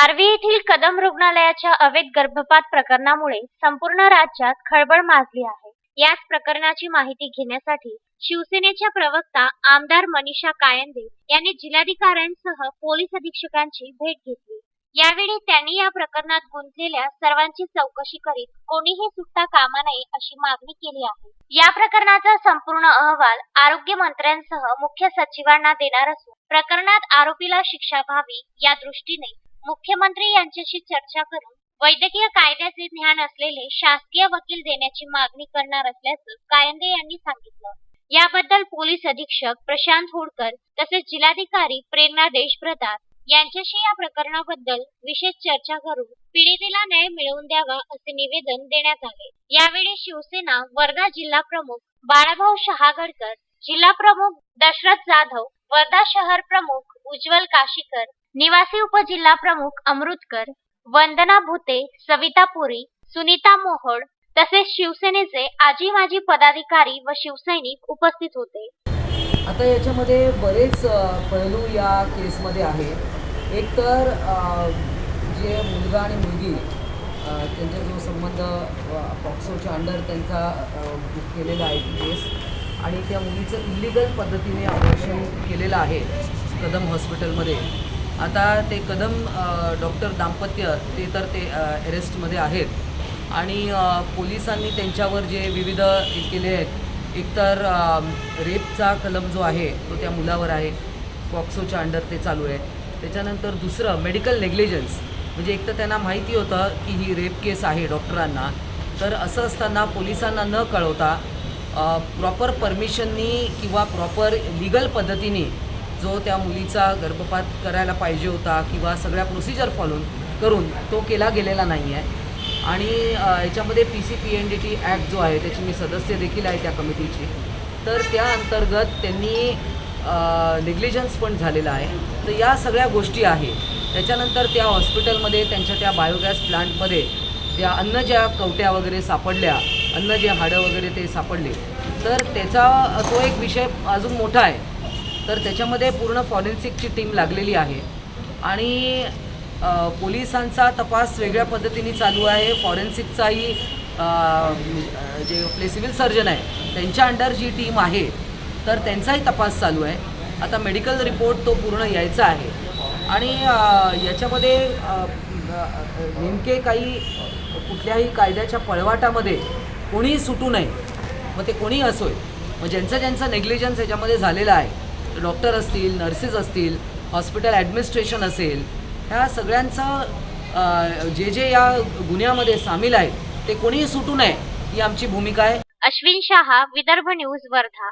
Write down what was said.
आर्वी येथील कदम रुग्णालयाच्या अवैध गर्भपात प्रकरणामुळे संपूर्ण राज्यात खळबळ माजली आहे. याच प्रकरणाची माहिती घेण्यासाठी शिवसेनेच्या प्रवक्ता आमदार मनीषा कायंदे यांनी जिल्हाधिकाऱ्यांसह पोलीस अधीक्षकांची भेट घेतली. यावेळी त्यांनी या प्रकरणात गुंतलेल्या सर्वांची चौकशी करीत कोणीही सुटता कामा नये अशी मागणी केली आहे. या प्रकरणाचा संपूर्ण अहवाल आरोग्य मंत्र्यांसह मुख्य सचिवांना देणार असून प्रकरणात आरोपीला शिक्षा व्हावी या दृष्टीने मुख्यमंत्री यांच्याशी चर्चा करून वैद्यकीय कायद्याचे ज्ञान असलेले शासकीय वकील देण्याची मागणी करणार असल्याचं कायंदे यांनी सांगितलं. याबद्दल पोलीस अधीक्षक प्रशांत होडकर तसेच जिल्हाधिकारी प्रेरणा देशप्रताप यांच्याशी या प्रकरणाबद्दल विशेष चर्चा करून पीडितेला न्याय मिळवून द्यावा असे निवेदन देण्यात आले. यावेळी शिवसेना वर्धा जिल्हा प्रमुख बाळाभाऊ शहागडकर जिल्हा प्रमुख दशरथ जाधव वर्धा शहर प्रमुख उज्ज्वल काशीकर निवासी उपजिल्हा प्रमुख अमृतकर वंदना भुते सविता पुरी सुनीता मोहोड तसेच शिवसेनेचे आजी माजी पदाधिकारी व शिवसैनिक उपस्थित होते. आता याच्यामध्ये बरेच पैलू या केसमध्ये आहे एक तर जे मुलगा आणि मुलगी त्यांचा जो संबंध पॉक्सोच्या अंडर त्यांचा बुक केलेला आहे केस आणि त्या मुलीचं इलिगल पद्धतीने ऑपरेशन केलेलं आहे कदम हॉस्पिटलमध्ये आता ते कदम डॉक्टर दाम्पत्य ते तर ते अरेस्टमध्ये आहेत. आणि पोलिसांनी त्यांच्यावर जे विविध हे केले आहेत एकतर रेपचा कलम जो आहे तो त्या मुलावर आहे. पॉक्सोच्या अंडर ते चालू आहे. त्याच्यानंतर दुसरं मेडिकल नेग्लिजन्स म्हणजे एक तर त्यांना माहिती होतं की ही रेप केस आहे डॉक्टरांना. तर असं असताना पोलिसांना न कळवता प्रॉपर परमिशननी किंवा प्रॉपर लिगल पद्धतीने जो त्या मुलीचा गर्भपात करायला पाहिजे होता किंवा सगळ्या प्रोसिजर फॉलो करून तो केला गेलेला नाही आहे आणि याच्यामध्ये P C P N D T act जो आहे त्याची मी सदस्य देखील आहे त्या कमिटीची तर त्या अंतर्गत त्यांनी नेग्लिजन्स पण झालेला आहे. तर या सगळ्या गोष्टी आहे त्याच्यानंतर त्या हॉस्पिटलमध्ये त्यांच्या त्या बायोगॅस प्लांटमध्ये त्या अन्न ज्या कवट्या वगैरे सापडल्या अन्न जे हाडं वगैरे ते सापडले. तर त्याचा तो एक विषय अजून मोठा आहे. तर त्याच्यामध्ये पूर्ण फॉरेन्सिकची टीम लागलेली आहे. आणि पोलिसांचा तपास वेगळ्या पद्धतीने चालू आहे. फॉरेन्सिकचाही जे आपले सिव्हिल सर्जन आहे त्यांच्या अंडर जी टीम आहे तर त्यांचाही तपास चालू आहे. आता मेडिकल रिपोर्ट तो पूर्ण यायचा आहे. आणि याच्यामध्ये नेमके काही कुठल्याही कायद्याच्या पळवाटामध्ये कोणीही सुटू नये. मग ते कोणीही असोय. मग ज्यांचं ज्यांचं नेग्लिजन्स याच्यामध्ये झालेलं आहे डॉक्टर असतील नर्सेस असतील हॉस्पिटल ॲडमिनिस्ट्रेशन असेल ह्या सगळ्यांचं जे जे या गुन्ह्यामध्ये सामील आहेत ते कोणीही सुटू नये ही आमची भूमिका आहे. अश्विन शहा विदर्भ न्यूज वर्धा.